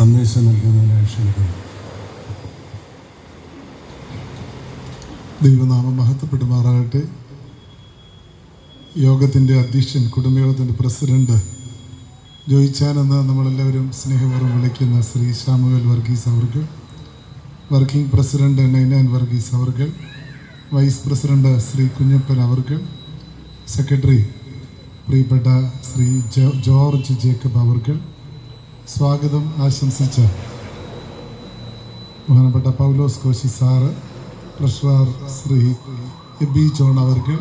സന്ദേശം നൽകുന്നതിനായി ക്ഷണിക്കുന്നു. ദൈവനാമം മഹത്വപ്പെടുമാറാകട്ടെ. യോഗത്തിന്റെ അധ്യക്ഷൻ കുടുംബയോഗത്തിന്റെ പ്രസിഡന്റ് ജോയിച്ചാൻ എന്ന് നമ്മളെല്ലാവരും സ്നേഹപൂർവം വിളിക്കുന്ന ശ്രീ ശ്യാമുവൽ വർഗീസ് അവർക്ക് വർക്കിംഗ് പ്രസിഡന്റ് നൈനാൻ വർഗീസ് അവർക്ക് വൈസ് പ്രസിഡന്റ് ശ്രീ കുഞ്ഞപ്പൻ അവർക്ക് സെക്രട്ടറി പ്രിയപ്പെട്ട ശ്രീ ജോർജ് ജേക്കബ് അവർക്ക് സ്വാഗതം ആശംസിച്ച. ബഹുമാനപ്പെട്ട Paulose Koshy sir treasurer Shri Aby John അവർക്ക്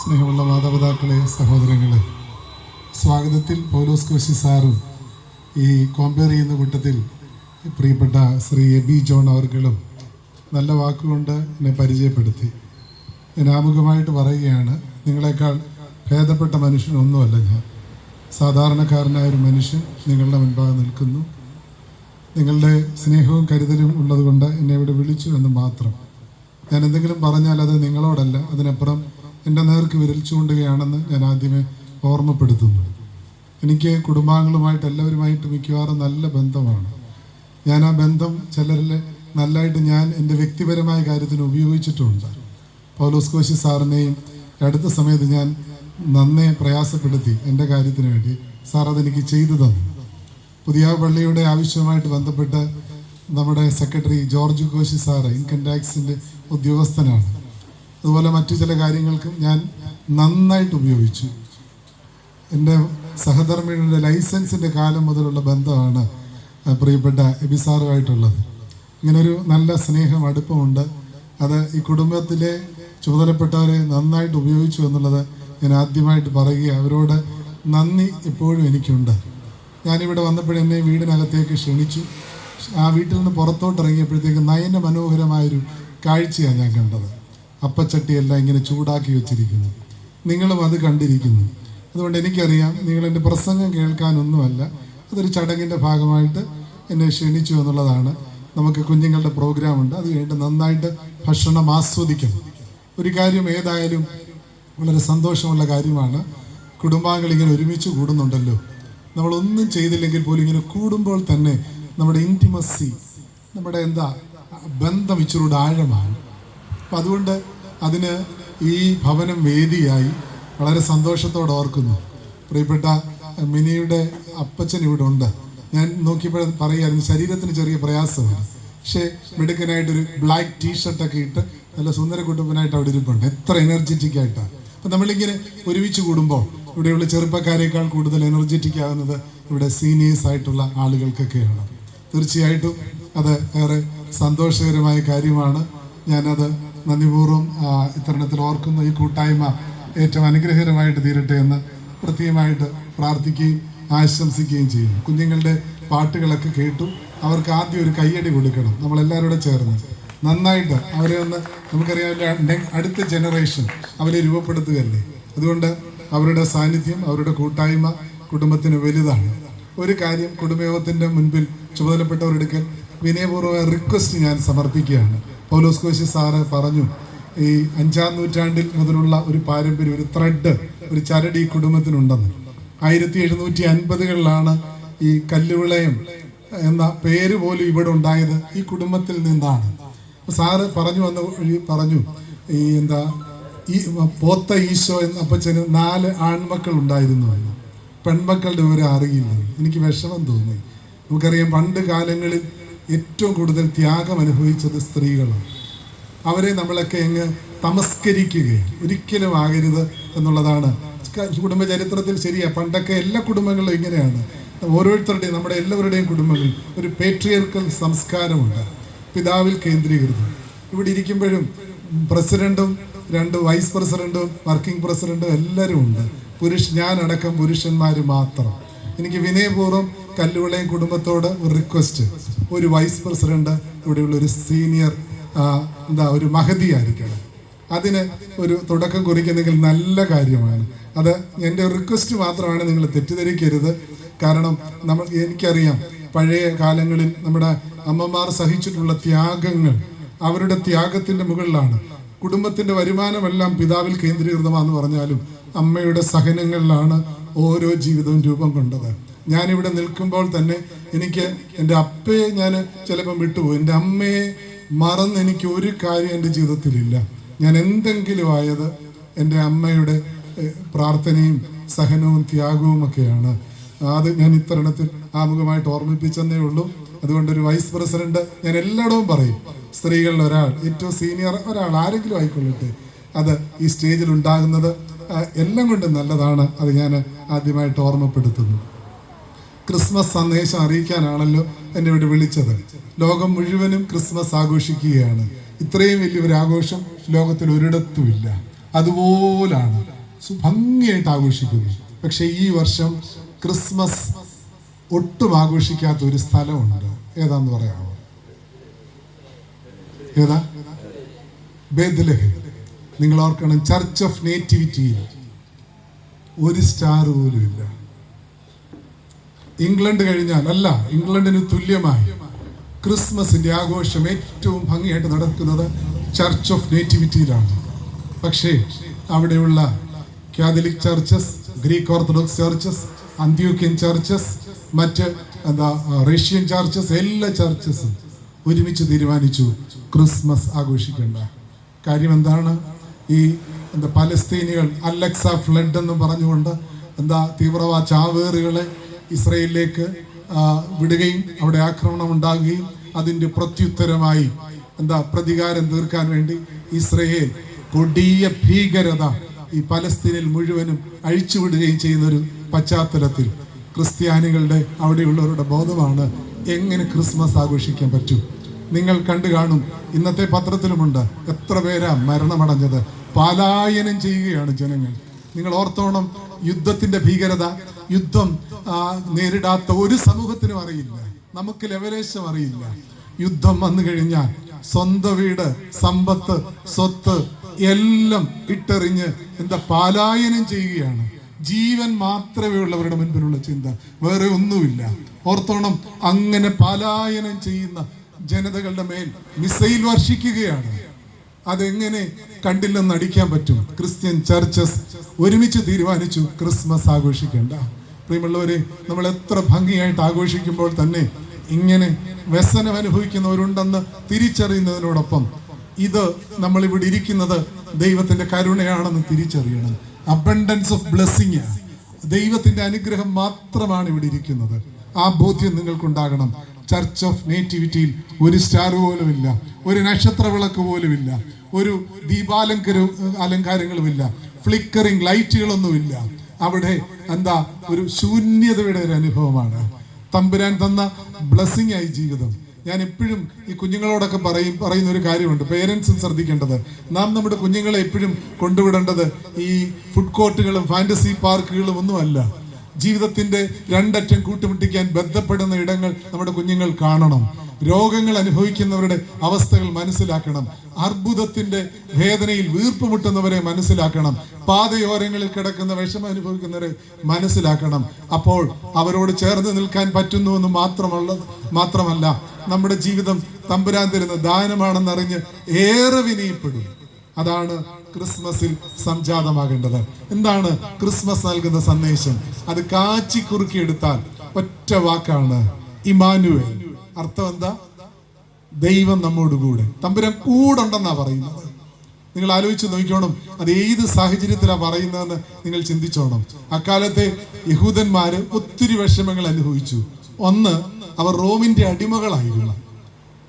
സ്നേഹമുള്ള മാതാപിതാക്കളെ സഹോദരങ്ങളെ സ്വാഗതത്തിൽ പൗലോസ് കോശി സാറും ഈ കോമ്പയർ ചെയ്യുന്ന കൂട്ടത്തിൽ പ്രിയപ്പെട്ട ശ്രീ എബി ജോൺ അവർക്കും നല്ല വാക്കുകൊണ്ട് എന്നെ പരിചയപ്പെടുത്തി. ഞാൻ ആമുഖമായിട്ട് പറയുകയാണ് നിങ്ങളെക്കാൾ ഭേദപ്പെട്ട മനുഷ്യനൊന്നുമല്ല ഞാൻ. സാധാരണക്കാരനായ ഒരു മനുഷ്യൻ നിങ്ങളുടെ മുൻപാകെ നിൽക്കുന്നു. നിങ്ങളുടെ സ്നേഹവും കരുതലും ഉള്ളതുകൊണ്ട് എന്നെ ഇവിടെ വിളിച്ചു എന്ന് മാത്രം. ഞാൻ എന്തെങ്കിലും പറഞ്ഞാൽ അത് നിങ്ങളോടല്ല അതിനപ്പുറം എന്റെ നേർക്ക് വിരൽ ഞാൻ ആദ്യമേ ഓർമ്മപ്പെടുത്തുന്നു. എനിക്ക് കുടുംബാംഗങ്ങളുമായിട്ട് എല്ലാവരുമായിട്ട് മിക്കവാറും നല്ല ബന്ധമാണ്. ഞാൻ ആ ബന്ധം ചിലരിൽ നല്ലതായിട്ട് ഞാൻ എന്റെ വ്യക്തിപരമായ കാര്യത്തിന് ഉപയോഗിച്ചിട്ടുണ്ട്. പൗലോസ് കോശി സാറിനെയും അടുത്ത സമയത്ത് ഞാൻ നന്നേ പ്രയാസപ്പെടുത്തി എന്റെ കാര്യത്തിന് വേണ്ടി സാർ അതെനിക്ക് ചെയ്തു തന്നു. പുതിയ പള്ളിയുടെ ആവശ്യവുമായിട്ട് ബന്ധപ്പെട്ട് നമ്മുടെ secretary George Koshy sir income ടാക്സിന്റെ ഉദ്യോഗസ്ഥനാണ്. അതുപോലെ മറ്റു ചില കാര്യങ്ങൾക്കും ഞാൻ നന്നായിട്ട് ഉപയോഗിച്ചു. എന്റെ സഹധർമ്മിയുടെ ലൈസൻസിന്റെ കാലം മുതലുള്ള ബന്ധമാണ് പ്രിയപ്പെട്ട എബി സാറുമായിട്ടുള്ളത്. ഇങ്ങനൊരു നല്ല സ്നേഹം അടുപ്പമുണ്ട്. അത് ഈ കുടുംബത്തിലെ ചുമതലപ്പെട്ടവരെ നന്നായിട്ട് ഉപയോഗിച്ചു എന്നുള്ളത് ഞാൻ ആദ്യമായിട്ട് പറയുക അവരോട് നന്ദി എപ്പോഴും എനിക്കുണ്ട്. ഞാനിവിടെ വന്നപ്പോൾ എന്നെ വീടിനകത്തേക്ക് ക്ഷണിച്ചു. ആ വീട്ടിൽ നിന്ന് പുറത്തോട്ട് ഇറങ്ങിയപ്പോഴത്തേക്ക് നയന മനോഹരമായൊരു കാഴ്ചയാണ് ഞാൻ കണ്ടത്. അപ്പച്ചട്ടിയെല്ലാം ഇങ്ങനെ ചൂടാക്കി വെച്ചിരിക്കുന്നു. നിങ്ങളും അത് കണ്ടിരിക്കുന്നു. അതുകൊണ്ട് എനിക്കറിയാം നിങ്ങളെന്റെ പ്രസംഗം കേൾക്കാനൊന്നുമല്ല. അതൊരു ചടങ്ങിന്റെ ഭാഗമായിട്ട് എന്നെ ക്ഷണിച്ചു എന്നുള്ളതാണ്. നമുക്ക് കുഞ്ഞുങ്ങളുടെ പ്രോഗ്രാമുണ്ട്. അത് കഴിഞ്ഞിട്ട് നന്നായിട്ട് ഭക്ഷണം ആസ്വദിക്കണം. ഒരു കാര്യം ഏതായാലും വളരെ സന്തോഷമുള്ള കാര്യമാണ്. കുടുംബാംഗങ്ങൾ ഇങ്ങനെ ഒരുമിച്ച് കൂടുന്നുണ്ടല്ലോ. നമ്മളൊന്നും ചെയ്തില്ലെങ്കിൽ പോലും ഇങ്ങനെ കൂടുമ്പോൾ തന്നെ നമ്മുടെ ഇന്റിമസി നമ്മുടെ എന്താ ബന്ധം ഇച്ചിരൂടെ ആഴമാണ്. അപ്പം അതുകൊണ്ട് അതിന് ഈ ഭവനം വേദിയായി വളരെ സന്തോഷത്തോടെ ഓർക്കുന്നു. പ്രിയപ്പെട്ട മിനിയുടെ അപ്പച്ചൻ ഇവിടെ ഉണ്ട്. ഞാൻ നോക്കിയപ്പോൾ പറയായിരുന്നു ശരീരത്തിന് ചെറിയ പ്രയാസമാണ്. പക്ഷേ മിടുക്കനായിട്ടൊരു ബ്ലാക്ക് ടീഷർട്ടൊക്കെ ഇട്ട് നല്ല സുന്ദര കുടുംബനായിട്ട് അവിടെ ഇരിപ്പുണ്ട്. എത്ര എനർജറ്റിക് ആയിട്ടാണ്. അപ്പം നമ്മളിങ്ങനെ ഒരുമിച്ച് കൂടുമ്പോൾ ഇവിടെയുള്ള ചെറുപ്പക്കാരേക്കാൾ കൂടുതൽ എനർജറ്റിക് ആകുന്നത് ഇവിടെ സീനിയേഴ്സ് ആയിട്ടുള്ള ആളുകൾക്കൊക്കെയാണ്. തീർച്ചയായിട്ടും അത് ഏറെ സന്തോഷകരമായ കാര്യമാണ്. ഞാനത് നന്ദിപൂർവം ഇത്തരണത്തിൽ ഓർക്കുന്ന ഈ കൂട്ടായ്മ ഏറ്റവും അനുഗ്രഹകരമായിട്ട് തീരട്ടെ എന്ന് പ്രത്യേകമായിട്ട് പ്രാർത്ഥിക്കുകയും ആശംസിക്കുകയും ചെയ്യുന്നു. കുഞ്ഞുങ്ങളുടെ പാട്ടുകളൊക്കെ കേട്ടു അവർക്ക് ആദ്യം ഒരു കയ്യടി കൊടുക്കണം. നമ്മളെല്ലാവരും ചേർന്ന്. നന്നായിട്ട് അവരെ ഒന്ന് നമുക്കറിയാമല്ലോ അടുത്ത ജനറേഷൻ അവരെ രൂപപ്പെടുത്തുകയല്ലേ? അതുകൊണ്ട് അവരുടെ സാന്നിധ്യം അവരുടെ കൂട്ടായ്മ കുടുംബത്തിന് വലുതാണ്. ഒരു കാര്യം കുടുംബയോഗത്തിന്റെ മുൻപിൽ ചുമതലപ്പെട്ടവരെടുക്കൽ വിനയപൂർവമായ റിക്വസ്റ്റ് ഞാൻ സമർപ്പിക്കുകയാണ്. പൗലോസ് കോശി സാറ് പറഞ്ഞു ഈ അഞ്ചാം നൂറ്റാണ്ടിൽ മുതലുള്ള ഒരു പാരമ്പര്യം ഒരു ത്രെഡ് ഒരു ചരട് ഈ കുടുംബത്തിനുണ്ടെന്ന്. ആയിരത്തി എഴുന്നൂറ്റി അൻപതുകളിലാണ് ഈ കല്ലുവിളയം എന്ന പേര് പോലും ഇവിടെ ഉണ്ടായത് ഈ കുടുംബത്തിൽ നിന്നാണ്. സാറ് പറഞ്ഞു വന്ന വഴി പറഞ്ഞു. ഈ എന്താ ഈ പോത്ത ഈശോ എന്ന അപ്പച്ചന് നാല് ആൺമക്കൾ ഉണ്ടായിരുന്നു എന്ന്. പെൺമക്കളുടെ വിവരം അറിയില്ല. എനിക്ക് വിഷമം തോന്നി. നമുക്കറിയാം പണ്ട് കാലങ്ങളിൽ ഏറ്റവും കൂടുതൽ ത്യാഗം അനുഭവിച്ചത് സ്ത്രീകളാണ്. അവരെ നമ്മളൊക്കെ എങ്ങ് തമസ്കരിക്കുകയാണ്. ഒരിക്കലും ആകരുത് എന്നുള്ളതാണ്. കുടുംബചരിത്രത്തിൽ കുടുംബ ചരിത്രത്തിൽ ശരിയാ. പണ്ടൊക്കെ എല്ലാ കുടുംബങ്ങളും ഇങ്ങനെയാണ്. ഓരോരുത്തരുടെയും നമ്മുടെ എല്ലാവരുടെയും കുടുംബങ്ങളിൽ ഒരു പേട്രിയർക്കൽ സംസ്കാരമുണ്ട്. പിതാവിൽ കേന്ദ്രീകൃതം ഇവിടെ ഇരിക്കുമ്പോഴും പ്രസിഡന്റും രണ്ട് വൈസ് പ്രസിഡന്റും വർക്കിംഗ് പ്രസിഡന്റും എല്ലാവരും ഉണ്ട്. പുരുഷ ഞാനടക്കം പുരുഷന്മാർ മാത്രം. എനിക്ക് വിനയപൂർവം കല്ലുവിളയും കുടുംബത്തോട് ഒരു റിക്വസ്റ്റ് ഒരു വൈസ് പ്രസിഡന്റ് ഇവിടെയുള്ള ഒരു സീനിയർ എന്താ ഒരു മഹതി ആയിരിക്കണം. അതിന് ഒരു തുടക്കം കുറിക്കുന്നെങ്കിൽ നല്ല കാര്യമാണ്. അത് എന്റെ റിക്വസ്റ്റ് മാത്രമാണ് നിങ്ങൾ തെറ്റിദ്ധരിക്കരുത്. കാരണം നമ്മൾ എനിക്കറിയാം പഴയ കാലങ്ങളിൽ നമ്മുടെ അമ്മമാർ സഹിച്ചിട്ടുള്ള ത്യാഗങ്ങൾ അവരുടെ ത്യാഗത്തിന്റെ മുകളിലാണ്. കുടുംബത്തിന്റെ വരുമാനമെല്ലാം പിതാവിൽ കേന്ദ്രീകൃതമാണെന്ന് പറഞ്ഞാലും അമ്മയുടെ സഹനങ്ങളിലാണ് ഓരോ ജീവിതവും രൂപം കൊണ്ടത്. ഞാനിവിടെ നിൽക്കുമ്പോൾ തന്നെ എനിക്ക് എന്റെ അപ്പയെ ഞാൻ ചിലപ്പം വിട്ടുപോകും. എന്റെ അമ്മയെ മറന്ന് എനിക്ക് ഒരു കാര്യം എന്റെ ജീവിതത്തിലില്ല. ഞാൻ എന്തെങ്കിലും ആയത് എന്റെ അമ്മയുടെ പ്രാർത്ഥനയും സഹനവും ത്യാഗവും ഒക്കെയാണ് അത് ഞാൻ ഇത്തരണത്തിൽ ആമുഖമായിട്ട് ഓർമ്മിപ്പിച്ചെന്നേ ഉള്ളൂ. അതുകൊണ്ട് ഒരു വൈസ് പ്രസിഡന്റ് ഞാൻ എല്ലായിടവും പറയും സ്ത്രീകളിൽ ഒരാൾ ഏറ്റവും സീനിയർ ഒരാൾ ആരെങ്കിലും ആയിക്കൊള്ളട്ടെ. അത് ഈ സ്റ്റേജിൽ ഉണ്ടാകുന്നത് എല്ലാം കൊണ്ടും നല്ലതാണ്. അത് ഞാൻ ആദ്യമായിട്ട് ഓർമ്മപ്പെടുത്തുന്നു. ക്രിസ്മസ് സന്ദേശം അറിയിക്കാനാണല്ലോ എന്നെ ഇവിടെ വിളിച്ചത്. ലോകം മുഴുവനും ക്രിസ്മസ് ആഘോഷിക്കുകയാണ്. ഇത്രയും വലിയൊരു ആഘോഷം ലോകത്തിൽ ഒരിടത്തുമില്ല. അതുപോലാണ്. ഭംഗിയായിട്ട് ആഘോഷിക്കുന്നു. പക്ഷേ ഈ വർഷം ക്രിസ്മസ് ഒട്ടും ആഘോഷിക്കാത്ത ഒരു സ്ഥലമുണ്ട്. ഏതാന്ന് പറയാമോ? ഏതാ? ബേദലഹ്. നിങ്ങൾ ഓർക്കണം ചർച്ച് ഓഫ് നേറ്റിവിറ്റിയിൽ ഒരു സ്റ്റാർ പോലും ഇല്ല. ഇംഗ്ലണ്ട് കഴിഞ്ഞാൽ അല്ല ഇംഗ്ലണ്ടിന് തുല്യമായി ക്രിസ്മസിന്റെ ആഘോഷം ഏറ്റവും ഭംഗിയായിട്ട് നടക്കുന്നത് ചർച്ച് ഓഫ് നേറ്റിവിറ്റിയിലാണ് പക്ഷേ അവിടെയുള്ള Catholic churches Greek Orthodox churches അന്ത്യോക്യൻ churches മറ്റ് എന്താ റഷ്യൻ ചർച്ചസ് എല്ലാ ചർച്ചസും ഒരുമിച്ച് തീരുമാനിച്ചു. ക്രിസ്മസ് ആഘോഷിക്കേണ്ട. കാര്യം എന്താണ്? ഈ എന്താ പലസ്തീനികൾ അലക്സ ഫ്ലഡ് എന്ന് പറഞ്ഞുകൊണ്ട് എന്താ തീവ്രവാദ ചാവേറുകളെ ഇസ്രയേലിലേക്ക് വിടുകയും അവിടെ ആക്രമണം ഉണ്ടാകുകയും അതിന്റെ പ്രത്യുത്തരമായി എന്താ പ്രതികാരം തീർക്കാൻ വേണ്ടി ഇസ്രയേൽ കൊടിയ ഭീകരത ഈ പലസ്തീനിൽ മുഴുവനും അഴിച്ചുവിടുകയും ചെയ്യുന്ന ഒരു പശ്ചാത്തലത്തിൽ ക്രിസ്ത്യാനികളുടെ അവിടെയുള്ളവരുടെ ബോധമാണ് എങ്ങനെ ക്രിസ്മസ് ആഘോഷിക്കാൻ പറ്റും. നിങ്ങൾ കണ്ടു കാണും ഇന്നത്തെ പത്രത്തിലുമുണ്ട് എത്ര പേരാ മരണമടഞ്ഞത്. പലായനം ചെയ്യുകയാണ് ജനങ്ങൾ. നിങ്ങൾ ഓർത്തോണം യുദ്ധത്തിന്റെ ഭീകരത യുദ്ധം നേരിടാത്ത ഒരു സമൂഹത്തിനും അറിയില്ല. നമുക്ക് ലെവലേശം അറിയില്ല. യുദ്ധം വന്നു കഴിഞ്ഞാൽ സ്വന്തം വീട് സമ്പത്ത് സ്വത്ത് എല്ലാം ഇട്ടെറിഞ്ഞ് എന്താ പാലായനം ചെയ്യുകയാണ്. ജീവൻ മാത്രമേ ഉള്ളവരുടെ മുൻപിലുള്ള ചിന്ത. വേറെ ഒന്നുമില്ല. ഓർത്തോണം അങ്ങനെ പലായനം ചെയ്യുന്ന ജനതകളുടെ മേൽ മിസൈൽ വർഷിക്കുകയാണ്. അതെങ്ങനെ കണ്ടില്ലെന്ന് അടിക്കാൻ പറ്റും. ക്രിസ്ത്യൻ ചർച്ചസ് ഒരുമിച്ച് തീരുമാനിച്ചു ക്രിസ്മസ് ആഘോഷിക്കേണ്ട. പ്രിയമുള്ളവരെ നമ്മൾ എത്ര ഭംഗിയായിട്ട് ആഘോഷിക്കുമ്പോൾ തന്നെ ഇങ്ങനെ വ്യസനം അനുഭവിക്കുന്നവരുണ്ടെന്ന് തിരിച്ചറിയുന്നതിനോടൊപ്പം ഇത് നമ്മളിവിടെ ഇരിക്കുന്നത് ദൈവത്തിന്റെ കരുണയാണെന്ന് തിരിച്ചറിയണം. അബണ്ടൻസ് ഓഫ് ബ്ലെസ്സിങ് ദൈവത്തിന്റെ അനുഗ്രഹം മാത്രമാണ് ഇവിടെ ഇരിക്കുന്നത്. ആ ബോധ്യം നിങ്ങൾക്കുണ്ടാകണം. ചർച്ച് ഓഫ് നേറ്റിവിറ്റിയിൽ ഒരു സ്റ്റാർ പോലുമില്ല. ഒരു നക്ഷത്ര വിളക്ക് പോലുമില്ല. ഒരു ദീപാലങ്കര അലങ്കാരങ്ങളുമില്ല. ഫ്ലിക്കറിംഗ് ലൈറ്റുകളൊന്നുമില്ല അവിടെ എന്താ? ഒരു ശൂന്യതയുടെ ഒരു അനുഭവമാണ്. തമ്പുരാൻ തന്ന ബ്ലെസ്സിങ് ആയി ജീവിതം. ഞാൻ എപ്പോഴും ഈ കുഞ്ഞുങ്ങളോടൊക്കെ പറയും പറയുന്ന ഒരു കാര്യമുണ്ട്. പേരൻസും ശ്രദ്ധിക്കേണ്ടത്. നാം നമ്മുടെ കുഞ്ഞുങ്ങളെ എപ്പോഴും കൊണ്ടുവിടേണ്ടത് ഈ ഫുഡ് കോർട്ടുകളും ഫാന്റസി പാർക്കുകളും ഒന്നുമല്ല. ജീവിതത്തിന്റെ രണ്ടറ്റം കൂട്ടുമുട്ടിക്കാൻ ബന്ധപ്പെടുന്ന ഇടങ്ങൾ നമ്മുടെ കുഞ്ഞുങ്ങൾ കാണണം. രോഗങ്ങൾ അനുഭവിക്കുന്നവരുടെ അവസ്ഥകൾ മനസ്സിലാക്കണം. അർബുദത്തിന്റെ വേദനയിൽ വീർപ്പ് മുട്ടുന്നവരെ മനസ്സിലാക്കണം. പാതയോരങ്ങളിൽ കിടക്കുന്ന വിഷമം അനുഭവിക്കുന്നവരെ മനസ്സിലാക്കണം. അപ്പോൾ അവരോട് ചേർന്ന് നിൽക്കാൻ പറ്റുന്നു എന്ന് മാത്രമല്ല നമ്മുടെ ജീവിതം തമ്പുരാൻ തരുന്ന ദാനമാണെന്നറിഞ്ഞ് ഏറെ വിനയപ്പെടും. അതാണ് ക്രിസ്മസിൽ സംജാതമാകേണ്ടത്. എന്താണ് ക്രിസ്മസ് നൽകുന്ന സന്ദേശം? അത് കാച്ചി കുറുക്കിയെടുത്താൽ ഒറ്റ വാക്കാണ് ഇമാനുവൽ അർത്ഥം എന്താ? ദൈവം നമ്മോട് കൂടെ. തമ്പുരാൻ കൂടുണ്ടെന്നാ പറയുന്നത്. നിങ്ങൾ ആലോചിച്ച് നോക്കിക്കോണം. അത് ഏത് സാഹചര്യത്തിലാണ് പറയുന്നതെന്ന് നിങ്ങൾ ചിന്തിച്ചോണം. അക്കാലത്തെ യഹൂദന്മാര് ഒത്തിരി വിഷമങ്ങൾ അനുഭവിച്ചു. ഒന്ന് അവർ റോമിന്റെ അടിമകളായിരുന്നു.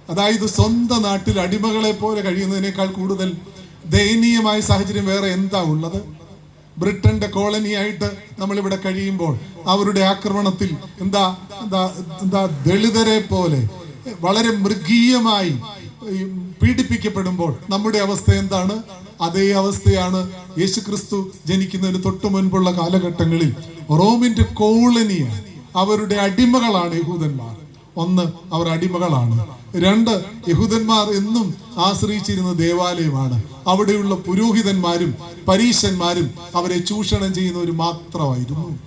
അതായത് സ്വന്തം നാട്ടിൽ അടിമകളെ പോലെ കഴിയുന്നതിനേക്കാൾ കൂടുതൽ ദയനീയമായ സാഹചര്യം വേറെ എന്താ ഉള്ളത്? ബ്രിട്ടന്റെ കോളനിയായിട്ട് നമ്മളിവിടെ കഴിയുമ്പോൾ അവരുടെ ആക്രമണത്തിൽ എന്താ എന്താ എന്താ ദളിതരെ പോലെ വളരെ മൃഗീയമായി പീഡിപ്പിക്കപ്പെടുമ്പോൾ നമ്മുടെ അവസ്ഥ എന്താണ്? അതേ അവസ്ഥയാണ് യേശുക്രിസ്തു ജനിക്കുന്നതിന് തൊട്ടു മുൻപുള്ള കാലഘട്ടങ്ങളിൽ റോമിന്റെ കോളനിയാണ് അവരുടെ അടിമകളാണ് യഹൂദന്മാർ. ഒന്ന് അവർ അടിമകളാണ്. രണ്ട് യഹൂദന്മാർ എന്നും ആശ്രയിച്ചിരുന്ന ദേവാലയമാണ്. അവിടെയുള്ള പുരോഹിതന്മാരും പരീശന്മാരും അവരെ ചൂഷണം ചെയ്യുന്നവർ മാത്രമായിരുന്നു.